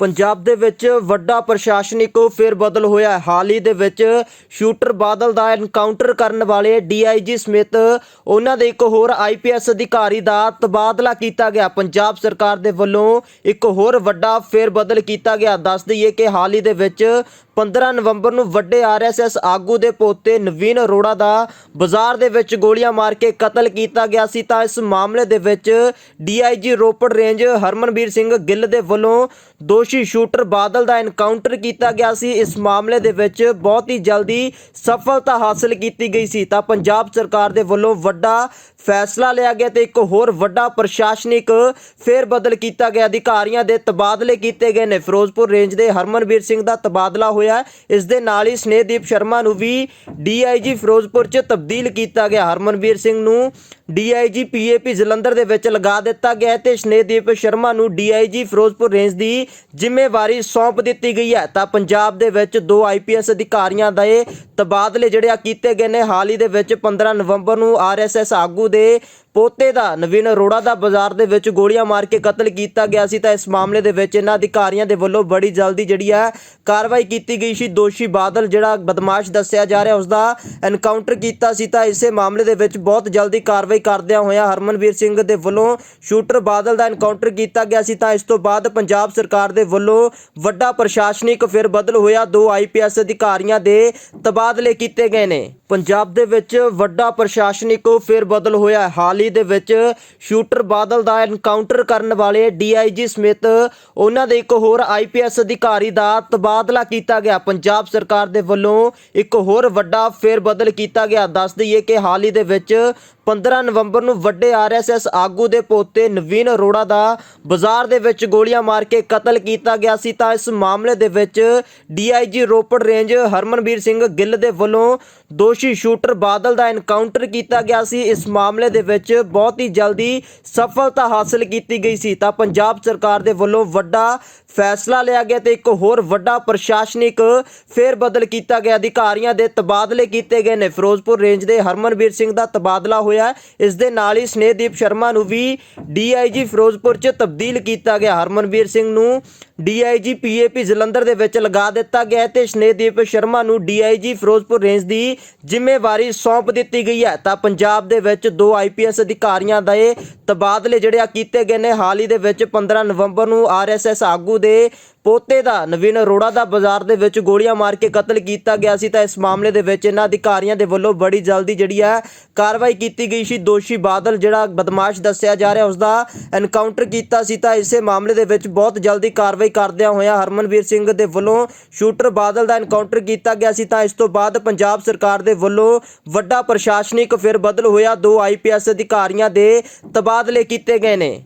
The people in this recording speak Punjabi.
ਪੰਜਾਬ ਦੇ ਵਿੱਚ ਵੱਡਾ ਪ੍ਰਸ਼ਾਸਨਿਕ ਫੇਰਬਦਲ ਹੋਇਆ ਹੈ। ਹਾਲ ਹੀ ਦੇ ਵਿੱਚ ਸ਼ੂਟਰ ਬਾਦਲ ਦਾ ਐਨਕਾਊਂਟਰ ਕਰਨ ਵਾਲੇ ਡੀਆਈਜੀ ਸਮਿਤ ਉਹਨਾਂ ਦੇ ਇੱਕ ਹੋਰ ਆਈਪੀਐਸ ਅਧਿਕਾਰੀ ਦਾ ਤਬਾਦਲਾ ਕੀਤਾ ਗਿਆ ਪੰਜਾਬ ਸਰਕਾਰ ਦੇ ਵੱਲੋਂ ਇੱਕ ਹੋਰ ਵੱਡਾ ਫੇਰਬਦਲ ਕੀਤਾ ਗਿਆ ਦੱਸ ਦਈਏ ਕਿ ਹਾਲ ਹੀ ਦੇ ਵਿੱਚ 15 ਨਵੰਬਰ ਨੂੰ ਵੱਡੇ ਆਰਐਸਐਸ ਆਗੂ ਦੇ ਪੋਤੇ ਨਵੀਨ ਅਰੋੜਾ ਦਾ ਬਾਜ਼ਾਰ ਦੇ ਵਿੱਚ ਗੋਲੀਆਂ ਮਾਰ ਕੇ ਕਤਲ ਕੀਤਾ ਗਿਆ ਸੀ, ਤਾਂ ਇਸ ਮਾਮਲੇ ਦੇ ਵਿੱਚ ਡੀਆਈਜੀ ਰੋਪੜ ਰੇਂਜ ਹਰਮਨਵੀਰ ਸਿੰਘ ਗਿੱਲ ਦੇ ਵੱਲੋਂ ਦੋਸ਼ੀ ਸ਼ੂਟਰ ਬਾਦਲ ਦਾ ਐਨਕਾਊਂਟਰ ਕੀਤਾ ਗਿਆ ਸੀ। ਇਸ ਮਾਮਲੇ ਦੇ ਵਿੱਚ ਬਹੁਤ ਹੀ ਜਲਦੀ ਸਫਲਤਾ ਹਾਸਲ ਕੀਤੀ ਗਈ ਸੀ, ਤਾਂ ਪੰਜਾਬ ਸਰਕਾਰ ਦੇ ਵੱਲੋਂ ਵੱਡਾ ਫੈਸਲਾ ਲਿਆ ਗਿਆ ਤੇ ਇੱਕ ਹੋਰ ਵੱਡਾ ਪ੍ਰਸ਼ਾਸਨਿਕ ਫੇਰਬਦਲ ਕੀਤਾ ਗਿਆ। ਅਧਿਕਾਰੀਆਂ ਦੇ ਤਬਾਦਲੇ ਕੀਤੇ ਗਏ ਨੇ। ਫਿਰੋਜ਼ਪੁਰ ਰੇਂਜ ਦੇ ਹਰਮਨਵੀਰ ਸਿੰਘ ਦਾ ਤਬਾਦਲਾ ਹੋਇਆ ਹੈ। ਇਸ ਦੇ ਨਾਲ ਹੀ ਸਨੇਹਦੀਪ ਸ਼ਰਮਾ ਨੂੰ ਵੀ ਡੀਆਈਜੀ ਫਿਰੋਜ਼ਪੁਰ 'ਚ ਤਬਦੀਲ ਕੀਤਾ ਗਿਆ। ਹਰਮਨਵੀਰ ਸਿੰਘ ਨੂੰ ਡੀਆਈਜੀ ਪੀਏਪੀ ਜਲੰਧਰ ਦੇ ਵਿੱਚ ਲਗਾ ਦਿੱਤਾ ਗਿਆ ਤੇ ਸਨੇਹਦੀਪ ਸ਼ਰਮਾ ਨੂੰ ਡੀਆਈਜੀ ਫਿਰੋਜ਼ਪੁਰ ਰੇਂਜ ਦੀ ਜ਼ਿੰਮੇਵਾਰੀ ਸੌਂਪ ਦਿੱਤੀ ਗਈ ਹੈ। ਤਾਂ ਪੰਜਾਬ ਦੇ ਵਿੱਚ ਦੋ ਆਈਪੀਐਸ ਅਧਿਕਾਰੀਆਂ ਦੇ ਤਬਾਦਲੇ ਜਿਹੜੇ ਆ ਕੀਤੇ ਗਏ ਨੇ। ਹਾਲ ਹੀ ਦੇ ਵਿੱਚ 15 ਨਵੰਬਰ ਨੂੰ ਆਰਐਸਐਸ ਆਗੂ ਦੇ ਪੋਤੇ ਦਾ ਨਵੀਨ ਅਰੋੜਾ ਦਾ ਬਾਜ਼ਾਰ ਦੇ ਵਿੱਚ ਗੋਲੀਆਂ ਮਾਰ ਕੇ ਕਤਲ ਕੀਤਾ ਗਿਆ ਸੀ। ਤਾਂ ਇਸ ਮਾਮਲੇ ਦੇ ਵਿੱਚ ਇਹਨਾਂ ਅਧਿਕਾਰੀਆਂ ਦੇ ਵੱਲੋਂ ਬੜੀ ਜਲਦੀ ਜਿਹੜੀ ਹੈ ਕਾਰਵਾਈ ਕੀਤੀ ਗਈ ਸੀ ਦੋਸ਼ੀ ਬਾਦਲ, ਜਿਹੜਾ ਬਦਮਾਸ਼ ਦੱਸਿਆ ਜਾ ਰਿਹਾ ਉਸ ਦਾ ਐਨਕਾਊਂਟਰ ਕੀਤਾ ਸੀ ਤਾਂ ਇਸੇ ਮਾਮਲੇ ਦੇ ਵਿੱਚ ਬਹੁਤ ਜਲਦੀ ਕਾਰਵਾਈ ਕਰਦਿਆਂ ਹੋਇਆ ਹਰਮਨਵੀਰ ਸਿੰਘ ਦੇ ਵੱਲੋਂ ਸ਼ੂਟਰ ਬਾਦਲ ਦਾ ਐਨਕਾਊਂਟਰ ਕੀਤਾ ਗਿਆ ਸੀ ਤਾਂ ਇਸ ਤੋਂ ਬਾਅਦ ਪੰਜਾਬ ਸਰਕਾਰ ਦੇ ਵੱਲੋਂ ਵੱਡਾ ਪ੍ਰਸ਼ਾਸਨਿਕ ਫਿਰ ਬਦਲ ਹੋਇਆ। ਦੋ ਆਈਪੀਐਸ ਅਧਿਕਾਰੀਆਂ ਦੇ ਤਬਾਦਲੇ ਕੀਤੇ ਗਏ ਨੇ। ਪੰਜਾਬ ਦੇ ਵਿੱਚ ਵੱਡਾ ਪ੍ਰਸ਼ਾਸਨਿਕ ਫਿਰ ਬਦਲ ਹੋਇਆ। ਹਾਲ ਹੀ ਦੇ ਵਿੱਚ ਸ਼ੂਟਰ ਬਾਦਲ ਦਾ ਐਨਕਾਊਂਟਰ ਕਰਨ ਵਾਲੇ ਡੀਆਈਜੀ ਸਮਿਤ ਉਹਨਾਂ ਦੇ ਇੱਕ ਹੋਰ ਆਈਪੀਐਸ ਅਧਿਕਾਰੀ ਦਾ ਤਬਾਦਲਾ ਕੀਤਾ ਗਿਆ। ਪੰਜਾਬ ਸਰਕਾਰ ਦੇ ਵੱਲੋਂ ਇੱਕ ਹੋਰ ਵੱਡਾ ਫੇਰ ਬਦਲ ਕੀਤਾ ਗਿਆ। ਦੱਸ ਦਈਏ ਕਿ ਹਾਲ ਹੀ ਦੇ ਵਿੱਚ 15 ਨਵੰਬਰ ਨੂੰ ਵੱਡੇ ਆਰਐਸਐਸ ਆਗੂ ਦੇ ਪੋਤੇ ਨਵੀਨ ਅਰੋੜਾ ਦਾ ਬਾਜ਼ਾਰ ਦੇ ਵਿੱਚ ਗੋਲੀਆਂ ਮਾਰ ਕੇ ਕਤਲ ਕੀਤਾ ਗਿਆ ਸੀ, ਤਾਂ ਇਸ ਮਾਮਲੇ ਦੇ ਵਿੱਚ ਡੀਆਈਜੀ ਰੋਪੜ ਰੇਂਜ ਹਰਮਨਵੀਰ ਸਿੰਘ ਗਿੱਲ ਦੇ ਵੱਲੋਂ ਦੋਸ਼ੀ ਸ਼ੂਟਰ ਬਾਦਲ ਦਾ ਐਨਕਾਊਂਟਰ ਕੀਤਾ ਗਿਆ ਸੀ। ਇਸ ਮਾਮਲੇ ਦੇ ਵਿੱਚ ਬਹੁਤ ਹੀ ਜਲਦੀ ਸਫਲਤਾ ਹਾਸਲ ਕੀਤੀ ਗਈ ਸੀ, ਤਾਂ ਪੰਜਾਬ ਸਰਕਾਰ ਦੇ ਵੱਲੋਂ ਵੱਡਾ ਫੈਸਲਾ ਲਿਆ ਗਿਆ ਤੇ ਇੱਕ ਹੋਰ ਵੱਡਾ ਪ੍ਰਸ਼ਾਸਨਿਕ ਫੇਰਬਦਲ ਕੀਤਾ ਗਿਆ। ਅਧਿਕਾਰੀਆਂ ਦੇ ਤਬਾਦਲੇ ਕੀਤੇ ਗਏ ਨੇ। ਫਿਰੋਜ਼ਪੁਰ ਰੇਂਜ ਦੇ ਹਰਮਨਵੀਰ ਸਿੰਘ ਦਾ ਤਬਾਦਲਾ ਹੋਇਆ ਹੈ। ਇਸ ਦੇ ਨਾਲ ਹੀ ਸਨੇਹਦੀਪ ਸ਼ਰਮਾ ਨੂੰ ਵੀ ਡੀਆਈਜੀ ਫਿਰੋਜ਼ਪੁਰ 'ਚ ਤਬਦੀਲ ਕੀਤਾ ਗਿਆ। ਹਰਮਨਵੀਰ ਸਿੰਘ ਨੂੰ ਡੀਆਈਜੀ ਪੀਏਪੀ ਜਲੰਧਰ ਦੇ ਵਿੱਚ ਲਗਾ ਦਿੱਤਾ ਗਿਆ ਤੇ ਸਨੇਹਦੀਪ ਸ਼ਰਮਾ ਨੂੰ ਡੀਆਈਜੀ ਫਿਰੋਜ਼ਪੁਰ ਰੇਂਜ ਦੀ ਜ਼ਿੰਮੇਵਾਰੀ ਸੌਂਪ ਦਿੱਤੀ ਗਈ ਹੈ। ਤਾਂ ਪੰਜਾਬ ਦੇ ਵਿੱਚ ਦੋ ਆਈਪੀਐਸ ਅਧਿਕਾਰੀਆਂ ਦੇ ਤਬਾਦਲੇ ਜਿਹੜੇ ਆ ਕੀਤੇ ਗਏ ਨੇ। ਹਾਲ ਹੀ ਦੇ ਵਿੱਚ 15 ਨਵੰਬਰ ਨੂੰ ਆਰਐਸਐਸ ਆਗੂ ਦੇ ਪੋਤੇ ਦਾ ਨਵੀਨ ਅਰੋੜਾ ਦਾ ਬਾਜ਼ਾਰ ਦੇ ਵਿੱਚ ਗੋਲੀਆਂ ਮਾਰ ਕੇ ਕਤਲ ਕੀਤਾ ਗਿਆ ਸੀ ਤਾਂ ਇਸ ਮਾਮਲੇ ਦੇ ਵਿੱਚ ਇਹਨਾਂ ਅਧਿਕਾਰੀਆਂ ਦੇ ਵੱਲੋਂ ਬੜੀ ਜਲਦੀ ਜਿਹੜੀ ਹੈ ਕਾਰਵਾਈ ਕੀਤੀ ਗਈ ਸੀ। ਦੋਸ਼ੀ ਬਾਦਲ ਜਿਹੜਾ ਬਦਮਾਸ਼ ਦੱਸਿਆ ਜਾ ਰਿਹਾ ਉਸ ਦਾ ਐਨਕਾਊਂਟਰ ਕੀਤਾ ਸੀ ਤਾਂ ਇਸੇ ਮਾਮਲੇ ਦੇ ਵਿੱਚ ਬਹੁਤ ਜਲਦੀ ਕਾਰਵਾਈ ਕਰਦਿਆਂ ਹੋਇਆ ਹਰਮਨਵੀਰ ਸਿੰਘ ਦੇ ਵੱਲੋਂ ਸ਼ੂਟਰ ਬਾਦਲ ਦਾ ਐਨਕਾਊਂਟਰ ਕੀਤਾ ਗਿਆ ਸੀ ਤਾਂ ਇਸ ਤੋਂ ਬਾਅਦ ਪੰਜਾਬ ਸਰਕਾਰ ਦੇ ਵੱਲੋਂ ਵੱਡਾ ਪ੍ਰਸ਼ਾਸਨਿਕ ਫਿਰ ਬਦਲ ਹੋਇਆ। ਦੋ ਆਈਪੀਐਸ ਅਧਿਕਾਰੀਆਂ ਦੇ ਤਬਾਦਲੇ ਕੀਤੇ ਗਏ ਨੇ।